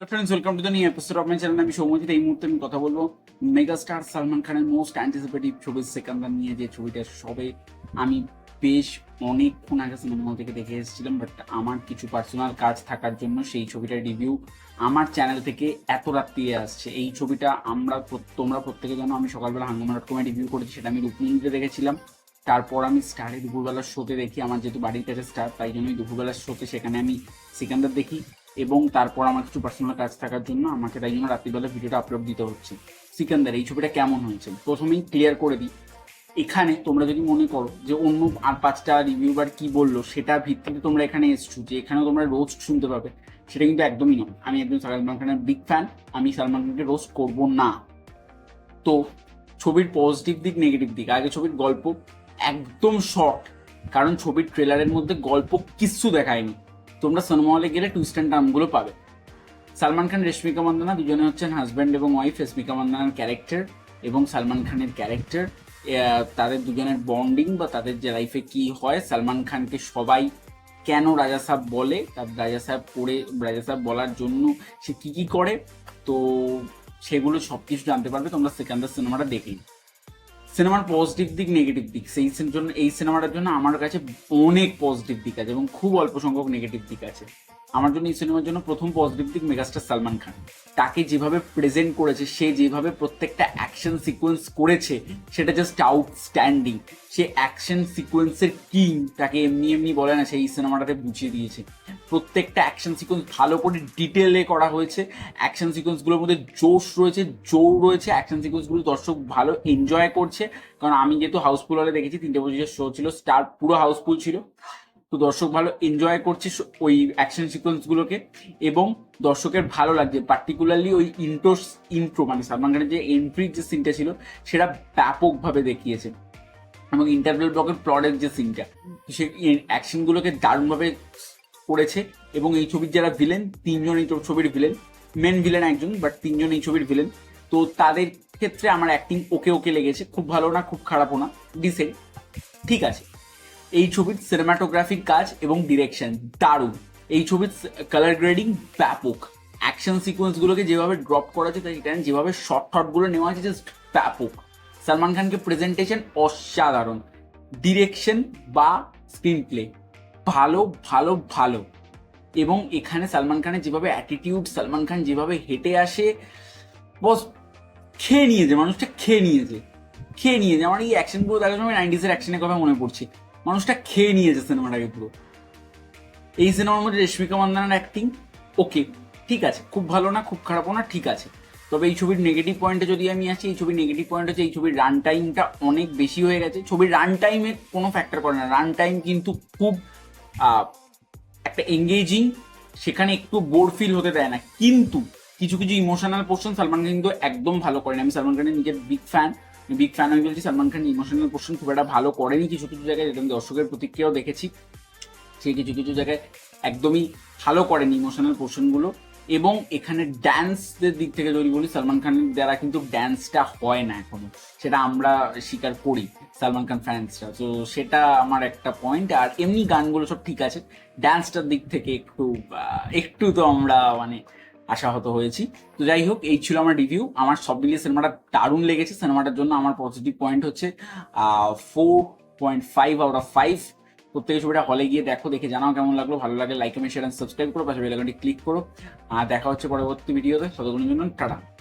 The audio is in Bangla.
Friends welcome to the new episode of my channel আমি সৌমজিৎ এই মুহূর্তে আমি কথা বলব মেগাস্টার সালমান খানের মোস্ট অ্যান্টিসিপেটিভ ছবি সেকান্দার নিয়ে, যে ছবিটা সবে আমি বেশ অনেকক্ষণ আগে সিনেমা হল থেকে দেখে এসেছিলাম বাট আমার কিছু পার্সোনাল কাজ থাকার জন্য সেই ছবিটার রিভিউ আমার চ্যানেল থেকে এত রাত্রি আসছে। এই ছবিটা আমরা তোমরা প্রত্যেকে জানো, আমি সকালবেলা হাঙ্গামা ডট কমে রিভিউ করেছি, সেটা আমি রূপনীতে দেখেছিলাম। তারপর আমি স্টারে দুপুরবেলার শোতে দেখি, আমার যেহেতু বাড়ির কাছে স্টার তাই জন্য ওই দুপুরবেলার শোতে সেখানে আমি সিকান্দার দেখি। এবং তারপর আমার কিছু পার্সোনাল কাজ থাকার জন্য আমাকে তাই জন্য রাত্রিবেলা ভিডিওটা আপলোড দিতে হচ্ছে। সিকান্দার, এই ছবিটা কেমন হয়েছে? প্রথমেই ক্লিয়ার করে দিই। এখানে তোমরা যদি মনে করো যে অন্য আর পাঁচটা রিভিউবার কি বলল, সেটা ভিত্তিতে তোমরা এখানে এসছো, যে এখানেও তোমরা রোস্ট শুনতে পাবে, সেটা কিন্তু একদমই নয়। আমি একদম সালমান খানের বিগ ফ্যান আমি সালমান খানকে রোস্ট করব না। তো ছবির পজিটিভ দিক নেগেটিভ দিক, আগে ছবির গল্প একদম শর্ট কারণ ছবির ট্রেলারের মধ্যে গল্প কিচ্ছু দেখায়নি। তোমরা সিনেমা গেলে টুইস্ট অ্যান্ড টার্মগুলো পাবে। সালমান খান, রেশমিকা মান্দানা দুজনে হচ্ছেন হাজব্যান্ড এবং ওয়াইফ রেশমিকা মান্দানার ক্যারেক্টার এবং সালমান খানের ক্যারেক্টার তাদের দুজনের বন্ডিং বা তাদের যে লাইফে কি হয়, সালমান খানকে সবাই কেন রাজা সাহেব বলে, তার রাজা সাহেব করে রাজা সাহেব বলার জন্য সে কি কি করে, তো সেগুলো সব কিছু জানতে পারবে। তোমরা সেকেন্ডার সিনেমাটা দেখেই সিনেমার পজিটিভ দিক নেগেটিভ দিক। সেই জন্য, এই সিনেমাটার জন্য আমার কাছে অনেক পজিটিভ দিক আছে এবং খুব অল্প সংখ্যক নেগেটিভ দিক আছে। আমার জন্য, এই সিনেমার জন্য প্রথম পজিটিভ দিক মেগাস্টার সালমান খান। তাকে যেভাবে প্রেজেন্ট করেছে, সে যেভাবে প্রত্যেকটা অ্যাকশন সিকোয়েন্স করেছে, সেটা জাস্ট আউটস্ট্যান্ডিং সে অ্যাকশন সিকোয়েন্সের কিং তাকে এমনি এমনি বলে না সেই সিনেমাটাতে বুঝিয়ে দিয়েছে। প্রত্যেকটা অ্যাকশন সিকোয়েন্স ভালো করে ডিটেলে করা হয়েছে। অ্যাকশন সিকোয়েন্সগুলোর মধ্যে জোশ রয়েছে, জোর রয়েছে। অ্যাকশন সিকোয়েন্সগুলো দর্শক ভালো এনজয় করছে। কারণ আমি যেহেতু হাউসফুল হলে দেখেছি, তিনটে পঁচিশের শো ছিল। স্টার পুরো হাউসফুল ছিল। তো দর্শক ভালো এনজয় করছে ওই অ্যাকশন সিকোয়েন্সগুলোকে এবং দর্শকের ভালো লাগছে। পার্টিকুলারলি ওই ইন্ট্রো ইন্ট্রো মানে সালমান খানের যে এন্ট্রির যে সিনটা ছিল, সেটা ব্যাপকভাবে দেখিয়েছে। এবং ইন্টারভেল ব্লকের প্লটের যে সিনটা সে অ্যাকশনগুলোকে দারুণভাবে করেছে এবং এই ছবির যারা ভিলেন তিনজন এই ছবির ভিলেন মেন ভিলেন একজন বাট তিনজন এই ছবির ভিলেন তো তাদের ক্ষেত্রে আমার অ্যাক্টিং ওকে ওকে লেগেছে, খুব ভালো না, খুব খারাপও না ডিসেন্ট ঠিক আছে। এই ছবির সিনেমাটোগ্রাফিক কাজ এবং ডিরেকশন দারুণ। এই ছবির কালার গ্রেডিং ব্যাপক। অ্যাকশন সিকোয়েন্সগুলোকে যেভাবে ড্রপ করা হয়েছে এখানে যেভাবে শর্ট শর্টগুলো নেওয়া হয়েছে জাস্ট ব্যাপক। সালমান খানকে প্রেজেন্টেশন অসাধারণ। ডিরেকশন বা স্ক্রিন প্লে ভালো ভালো ভালো। এবং এখানে সালমান খানের যেভাবে অ্যাটিটিউড সালমান খান যেভাবে হেঁটে আসে বস খেয়ে নিয়েছে, মানুষটা খেয়ে নিয়েছে। খেয়ে নিয়েছে। আমার এই অ্যাকশনগুলো দেখার সময় নাইনটিসের অ্যাকশনের কথা মনে পড়ছে। মানুষটা খেয়ে নিয়েছে সিনেমাটাকে পুরো। এই সিনেমার মধ্যে রেশমিকা মান্দানার অ্যাক্টিং ওকে ঠিক আছে। খুব ভালো না, খুব খারাপও না, ঠিক আছে। তবে এই ছবির নেগেটিভ পয়েন্টে যদি আমি আসি, এই ছবির নেগেটিভ পয়েন্ট হচ্ছে এই ছবির রান টাইমটা অনেক বেশি হয়ে গেছে। ছবির রান টাইমে কোনো ফ্যাক্টর করে না। রান টাইম কিন্তু খুব একটা এঙ্গেজিং সেখানে একটু বোর ফিল হতে দেয় না। কিন্তু কিছু কিছু ইমোশনাল পোর্শন সালমান খান কিন্তু একদম ভালো করেনি। আমি সালমান খানের নিজের বিগ ফ্যান বিগ ফ্যান আমি বলছি, সালমান খান ইমোশনাল পোর্শন খুব একটা ভালো করেনি কিছু কিছু জায়গায় যেটা আমি দর্শকের প্রতিক্রিয়াও দেখেছি। সেই কিছু কিছু জায়গায় একদমই ভালো করেনি ইমোশনাল পোর্শনগুলো এবং এখানে ড্যান্সদের দিক থেকে যদি বলি, সালমান খানের দ্বারা কিন্তু ড্যান্সটা হয় না এখনও। সেটা আমরা স্বীকার করি, সালমান খান ফ্যান্সরা তো সেটা আমার একটা পয়েন্ট আর এমনি গানগুলো সব ঠিক আছে। ড্যান্সটার দিক থেকে একটু একটু তো আমরা মানে আশাহত হয়েছি। তো যাই হোক এই ছিল আমার রিভিউ আমার সব মিলিয়ে সিনেমাটা দারুণ লেগেছে। সিনেমাটার জন্য আমার পজিটিভ পয়েন্ট হচ্ছে four point five out of five প্রত্যেকে ছবিটা হলে গিয়ে দেখো, দেখে জানাও কেমন লাগল। ভালো লাগে লাইক কমেন্ট শেয়ার সাবস্ক্রাইব করো। পাশে বেলাকনটি ক্লিক করো। আর দেখা হচ্ছে পরবর্তী ভিডিওতে ততক্ষণের জন্য টাটা।